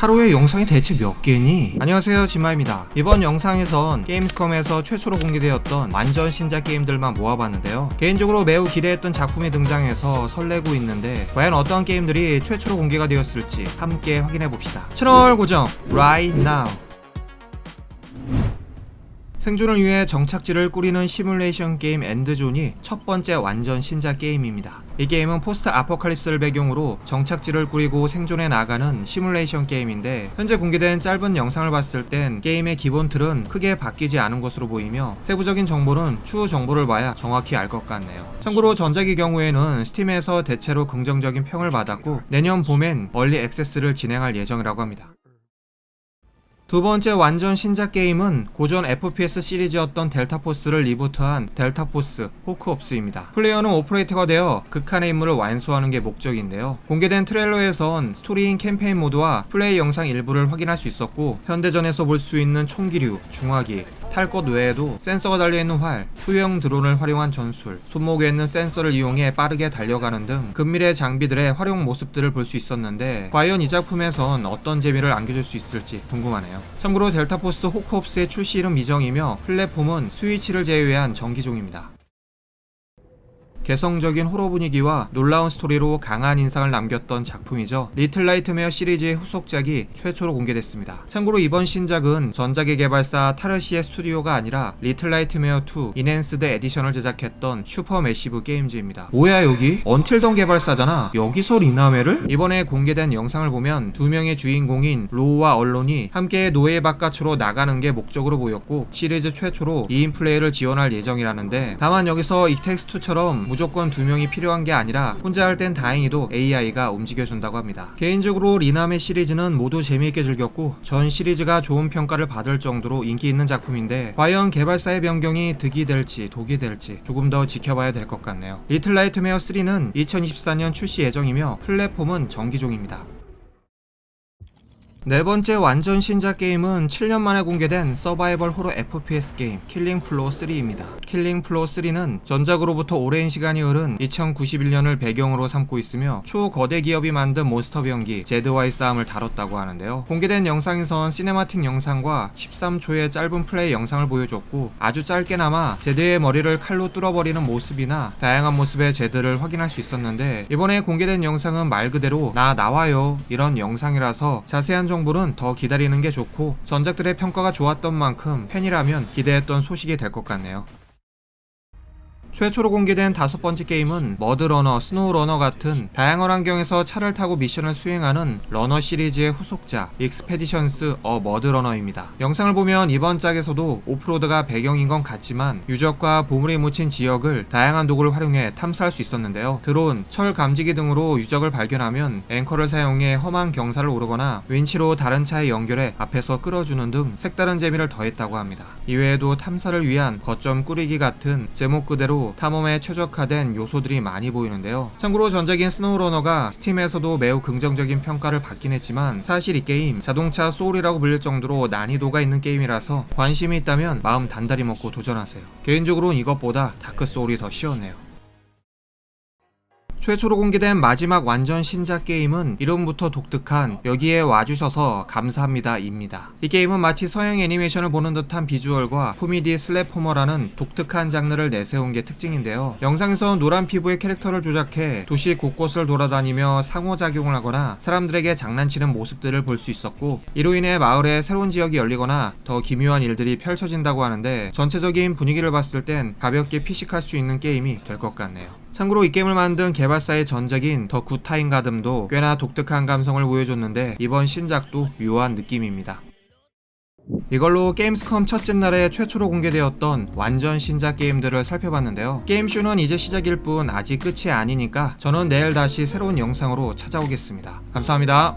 하루에 영상이 대체 몇 개니? 안녕하세요 진마입니다. 이번 영상에선 게임스컴에서 최초로 공개되었던 완전 신작 게임들만 모아봤는데요. 개인적으로 매우 기대했던 작품이 등장해서 설레고 있는데 과연 어떤 게임들이 최초로 공개가 되었을지 함께 확인해봅시다. 채널 고정 right now 생존을 위해 정착지를 꾸리는 시뮬레이션 게임 엔드존이 첫 번째 완전 신작 게임입니다. 이 게임은 포스트 아포칼립스를 배경으로 정착지를 꾸리고 생존해 나가는 시뮬레이션 게임인데 현재 공개된 짧은 영상을 봤을 땐 게임의 기본 틀은 크게 바뀌지 않은 것으로 보이며 세부적인 정보는 추후 정보를 봐야 정확히 알 것 같네요. 참고로 전작의 경우에는 스팀에서 대체로 긍정적인 평을 받았고 내년 봄엔 얼리 액세스를 진행할 예정이라고 합니다. 두 번째 완전 신작 게임은 고전 FPS 시리즈였던 델타포스를 리부트한 델타포스 호크업스입니다. 플레이어는 오퍼레이터가 되어 극한의 임무를 완수하는 게 목적인데요. 공개된 트레일러에선 스토리인 캠페인 모드와 플레이 영상 일부를 확인할 수 있었고 현대전에서 볼 수 있는 총기류, 중화기, 탈 것 외에도 센서가 달려있는 활, 소형 드론을 활용한 전술, 손목에 있는 센서를 이용해 빠르게 달려가는 등 근밀의 장비들의 활용 모습들을 볼 수 있었는데 과연 이 작품에선 어떤 재미를 안겨줄 수 있을지 궁금하네요. 참고로 델타포스 호크옵스의 출시일은 미정이며 플랫폼은 스위치를 제외한 정기종입니다. 개성적인 호러 분위기와 놀라운 스토리로 강한 인상을 남겼던 작품이죠. 리틀 라이트메어 시리즈의 후속작이 최초로 공개됐습니다. 참고로 이번 신작은 전작의 개발사 타르시의 스튜디오가 아니라 리틀 라이트메어 2 인핸스드 에디션을 제작했던 슈퍼 매시브 게임즈입니다. 뭐야 여기? 언틸던 개발사잖아. 여기서 리나메를? 이번에 공개된 영상을 보면 두 명의 주인공인 로우와 언론이 함께 노예 바깥으로 나가는 게 목적으로 보였고 시리즈 최초로 2인 플레이를 지원할 예정이라는데 다만 여기서 이 텍스2처럼 무조건 두 명이 필요한 게 아니라 혼자 할 땐 다행히도 AI가 움직여준다고 합니다. 개인적으로 리나메 시리즈는 모두 재미있게 즐겼고 전 시리즈가 좋은 평가를 받을 정도로 인기 있는 작품인데 과연 개발사의 변경이 득이 될지 독이 될지 조금 더 지켜봐야 될 것 같네요. 리틀 라이트메어 3는 2024년 출시 예정이며 플랫폼은 정기종입니다. 네 번째 완전 신작 게임은 7년 만에 공개된 서바이벌 호러 FPS 게임 킬링 플로어 3입니다. 킬링 플로어 3는 전작으로부터 오랜 시간이 흐른 2091년을 배경으로 삼고 있으며 초거대 기업이 만든 몬스터 병기 제드와의 싸움을 다뤘다고 하는데요. 공개된 영상에선 시네마틱 영상과 13초의 짧은 플레이 영상을 보여줬고 아주 짧게나마 제드의 머리를 칼로 뚫어버리는 모습이나 다양한 모습의 제드를 확인할 수 있었는데 이번에 공개된 영상은 말 그대로 나 나와요 이런 영상이라서 자세한 정보는 더 기다리는 게 좋고 전작들의 평가가 좋았던 만큼 팬이라면 기대했던 소식이 될 것 같네요. 최초로 공개된 다섯 번째 게임은 머드러너, 스노우러너 같은 다양한 환경에서 차를 타고 미션을 수행하는 러너 시리즈의 후속작 익스페디션스 어 머드러너입니다. 영상을 보면 이번 짝에서도 오프로드가 배경인 건 같지만 유적과 보물이 묻힌 지역을 다양한 도구를 활용해 탐사할 수 있었는데요. 드론, 철 감지기 등으로 유적을 발견하면 앵커를 사용해 험한 경사를 오르거나 윈치로 다른 차에 연결해 앞에서 끌어주는 등 색다른 재미를 더했다고 합니다. 이외에도 탐사를 위한 거점 꾸리기 같은 제목 그대로 탐험에 최적화된 요소들이 많이 보이는데요. 참고로 전작인 스노우러너가 스팀에서도 매우 긍정적인 평가를 받긴 했지만 사실 이 게임 자동차 소울이라고 불릴 정도로 난이도가 있는 게임이라서 관심이 있다면 마음 단단히 먹고 도전하세요. 개인적으로는 이것보다 다크 소울이 더 쉬웠네요. 최초로 공개된 마지막 완전 신작 게임은 이름부터 독특한 여기에 와주셔서 감사합니다입니다. 이 게임은 마치 서양 애니메이션을 보는 듯한 비주얼과 코미디 슬래포머라는 독특한 장르를 내세운 게 특징인데요. 영상에서 노란 피부의 캐릭터를 조작해 도시 곳곳을 돌아다니며 상호작용을 하거나 사람들에게 장난치는 모습들을 볼 수 있었고 이로 인해 마을에 새로운 지역이 열리거나 더 기묘한 일들이 펼쳐진다고 하는데 전체적인 분위기를 봤을 땐 가볍게 피식할 수 있는 게임이 될 것 같네요. 참고로 이 게임을 만든 개발사의 전작인 더 굿타임 가듬도 꽤나 독특한 감성을 보여줬는데 이번 신작도 묘한 느낌입니다. 이걸로 게임스컴 첫째 날에 최초로 공개되었던 완전 신작 게임들을 살펴봤는데요. 게임쇼는 이제 시작일 뿐 아직 끝이 아니니까 저는 내일 다시 새로운 영상으로 찾아오겠습니다. 감사합니다.